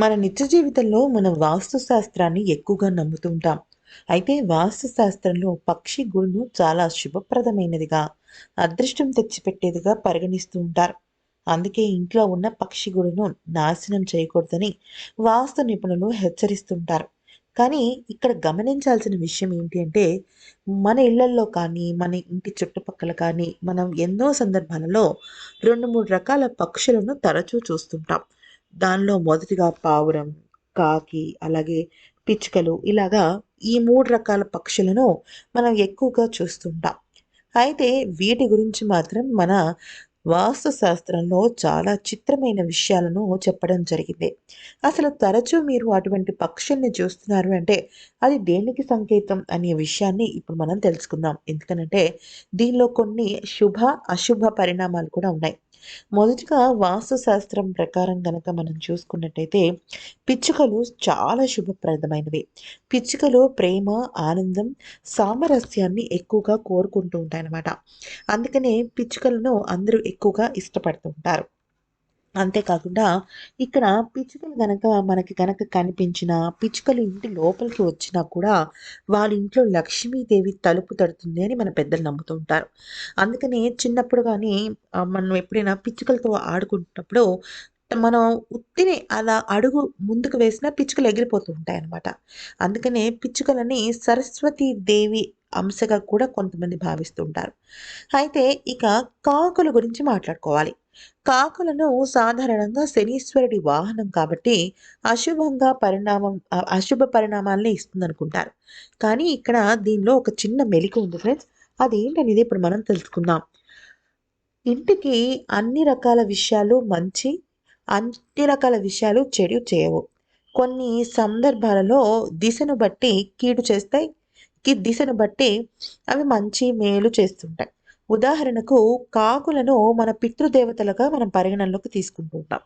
మన నిత్య జీవితంలో మనం వాస్తు శాస్త్రాన్ని ఎక్కువగా నమ్ముతుంటాం. అయితే వాస్తు శాస్త్రంలో పక్షి గుడును చాలా శుభప్రదమైనదిగా అదృష్టం తెచ్చిపెట్టేదిగా పరిగణిస్తూ ఉంటారు. అందుకే ఇంట్లో ఉన్న పక్షి గుడును నాశనం చేయకూడదని వాస్తు నిపుణులు హెచ్చరిస్తుంటారు కానీ ఇక్కడ గమనించాల్సిన విషయం ఏంటి అంటే మన ఇళ్ళల్లో కానీ మన ఇంటి చుట్టుపక్కల కానీ మనం ఎన్నో సందర్భాలలో రెండు మూడు రకాల పక్షులను తరచూ చూస్తుంటాం. దానిలో మొదటిగా పావురం కాకి అలాగే పిచ్చుకలు ఇలాగా ఈ మూడు రకాల పక్షులను మనం ఎక్కువగా చూస్తుంటాం. అయితే వీటి గురించి మాత్రం మన వాస్తు శాస్త్రంలో చాలా చిత్రమైన విషయాలను చెప్పడం జరిగింది. అసలు తరచూ మీరు అటువంటి పక్షుల్ని చూస్తున్నారు అంటే అది దేనికి సంకేతం అనే విషయాన్ని ఇప్పుడు మనం తెలుసుకుందాం. ఎందుకనంటే దీనిలో కొన్ని శుభ అశుభ పరిణామాలు కూడా ఉన్నాయి. మొదటిగా వాస్తు శాస్త్రం ప్రకారం కనుక మనం చూసుకున్నట్టయితే పిచ్చుకలు చాలా శుభప్రదమైనవి. పిచ్చుకలు ప్రేమ ఆనందం సామరస్యాన్ని ఎక్కువగా కోరుకుంటూ ఉంటాయన్నమాట. అందుకనే పిచ్చుకలను అందరూ ఎక్కువగా ఇష్టపడుతూ ఉంటారు. అంతేకాకుండా ఇక్కడ పిచ్చుకలు గనక మనకి గనక కనిపించిన పిచ్చుకలు ఇంటి లోపలికి వచ్చినా కూడా వాళ్ళ ఇంట్లో లక్ష్మీదేవి తలుపు తడుతుంది అని మన పెద్దలు నమ్ముతూ ఉంటారు. అందుకనే చిన్నప్పుడు కానీ మనం ఎప్పుడైనా పిచ్చుకలతో ఆడుకుంటున్నప్పుడు మనం ఉత్తిని అలా అడుగు ముందుకు వేసినా పిచ్చుకలు ఎగిరిపోతూ ఉంటాయి అనమాట అందుకనే పిచ్చుకలని సరస్వతీ దేవి అంశగా కూడా కొంతమంది భావిస్తుంటారు. అయితే ఇక కాకుల గురించి మాట్లాడుకోవాలి. కాకులను సాధారణంగా శనీశ్వరుడి వాహనం కాబట్టి అశుభంగా పరిణామం అశుభ పరిణామాలని ఇస్తుంది అనుకుంటారు కానీ ఇక్కడ దీనిలో ఒక చిన్న మెలిక ఉంది ఫ్రెండ్స్. అదేంటనేది ఇప్పుడు మనం తెలుసుకుందాం. ఇంటికి అన్ని రకాల విషయాలు మంచి అన్ని రకాల విషయాలు చెడు చేయవు. కొన్ని సందర్భాలలో దిశను బట్టి కీడు చేస్తాయి దిశను బట్టి అవి మంచి మేలు చేస్తుంటాయి. ఉదాహరణకు కాకులను మన పితృదేవతలుగా మనం పరిగణనలోకి తీసుకుంటూ ఉంటాం.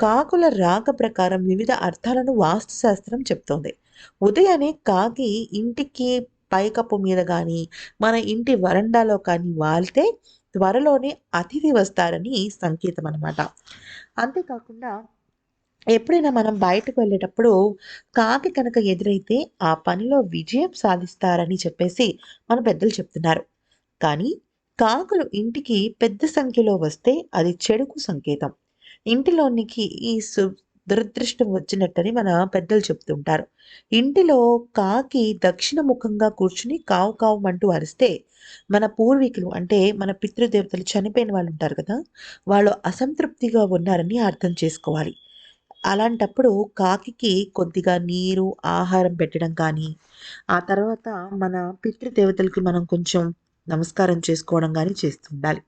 కాకుల రాక ప్రకారం వివిధ అర్థాలను వాస్తుశాస్త్రం చెప్తోంది. ఉదయాన్నే కాకి ఇంటికి పైకప్పు మీద కానీ మన ఇంటి వరండాలో కానీ వాలితే త్వరలోనే అతిథి వస్తారని సంకేతం అనమాట అంతేకాకుండా ఎప్పుడైనా మనం బయటకు వెళ్ళేటప్పుడు కాకి కనుక ఎదురైతే ఆ పనిలో విజయం సాధిస్తారని చెప్పేసి మన పెద్దలు చెప్తున్నారు. కానీ కాకులు ఇంటికి పెద్ద సంఖ్యలో వస్తే అది చెడుకు సంకేతం. ఇంటిలోనికి ఈ సు దురదృష్టం వచ్చినట్టని మన పెద్దలు చెప్తుంటారు. ఇంటిలో కాకి దక్షిణ ముఖంగా కూర్చుని కావు కావు అంటూ అరిస్తే మన పూర్వీకులు అంటే మన పితృదేవతలు చనిపోయిన వాళ్ళు ఉంటారు కదా వాళ్ళు అసంతృప్తిగా ఉన్నారని అర్థం చేసుకోవాలి. అలాంటప్పుడు కాకికి కొద్దిగా నీరు ఆహారం పెట్టడం కానీ ఆ తర్వాత మన పితృదేవతలకి మనం కొంచెం నమస్కారం చేసుకోవడం కానీ చేస్తుండాలి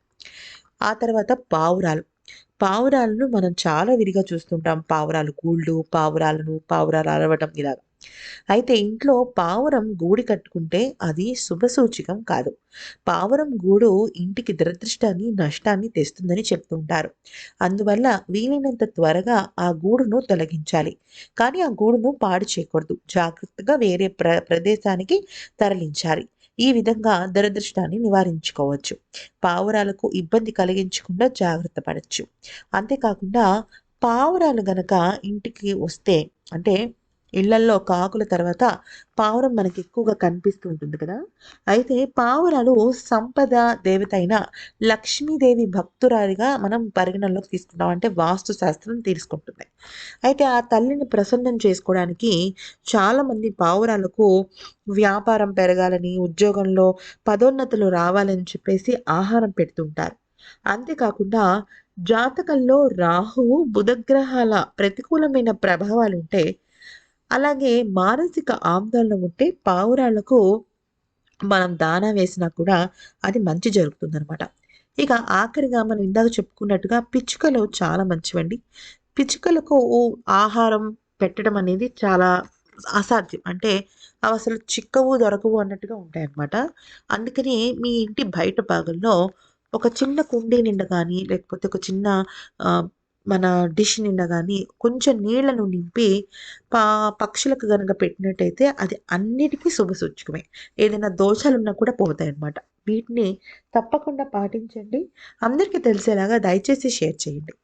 ఆ తర్వాత పావురాలు. పావురాలను మనం చాలా విరిగా చూస్తుంటాం. పావురాలు గూళ్ళు పావురాలను పావురాలు అరవటం ఇలాగ అయితే ఇంట్లో పావురం గూడి కట్టుకుంటే అది శుభసూచికం కాదు. పావురం గూడు ఇంటికి దురదృష్టాన్ని నష్టాన్ని తెస్తుందని చెప్తుంటారు అందువల్ల వీలైనంత త్వరగా ఆ గూడును తొలగించాలి. కానీ ఆ గూడును పాడు చేయకూడదు. జాగ్రత్తగా వేరే ప్ర ప్రదేశానికి తరలించాలి. ఈ విధంగా దురదృష్టాన్ని నివారించుకోవచ్చు. పావురాలకు ఇబ్బంది కలిగించకుండా జాగ్రత్త పడచ్చు. అంతేకాకుండా పావురాలు గనక ఇంటికి వస్తే అంటే ఇళ్ళల్లో కాకుల తర్వాత పావురం మనకి ఎక్కువగా కనిపిస్తూ ఉంటుంది కదా? అయితే పావురాలు సంపద దేవత అయిన లక్ష్మీదేవి భక్తురాలిగా మనం పరిగణనలోకి తీసుకుంటాం. అంటే వాస్తు శాస్త్రం తీసుకుంటుంది. అయితే ఆ తల్లిని ప్రసన్నం చేసుకోవడానికి చాలామంది పావురాలకు వ్యాపారం పెరగాలని ఉద్యోగంలో పదోన్నతులు రావాలని చెప్పేసి ఆహారం పెడుతుంటారు అంతేకాకుండా జాతకంలో రాహువు బుధగ్రహాల ప్రతికూలమైన ప్రభావాలు ఉంటే అలాగే మానసిక ఆందోళన ఉంటే పావురాళ్ళకు మనం దానా వేసినా కూడా అది మంచి జరుగుతుందనమాట ఇక ఆఖరిగా మనం ఇందాక చెప్పుకున్నట్టుగా పిచ్చుకలు చాలా మంచివండి. పిచ్చుకలకు ఆహారం పెట్టడం అనేది చాలా అసాధ్యం. అంటే అవి అసలు చిక్కవు దొరకవు అన్నట్టుగా ఉంటాయి అన్నమాట అందుకని మీ ఇంటి బయట భాగంలో ఒక చిన్న కుండీ నిండా కానీ లేకపోతే ఒక చిన్న మన డిష్ నిండా కానీ కొంచెం నీళ్ళను నింపి పా పక్షులకు కనుక పెట్టినట్టయితే అది అన్నిటికీ శుభసూచకమే ఏదైనా దోషాలు ఉన్నా కూడా పోతాయి అన్నమాట వీటిని తప్పకుండా పాటించండి. అందరికీ తెలిసేలాగా దయచేసి షేర్ చేయండి.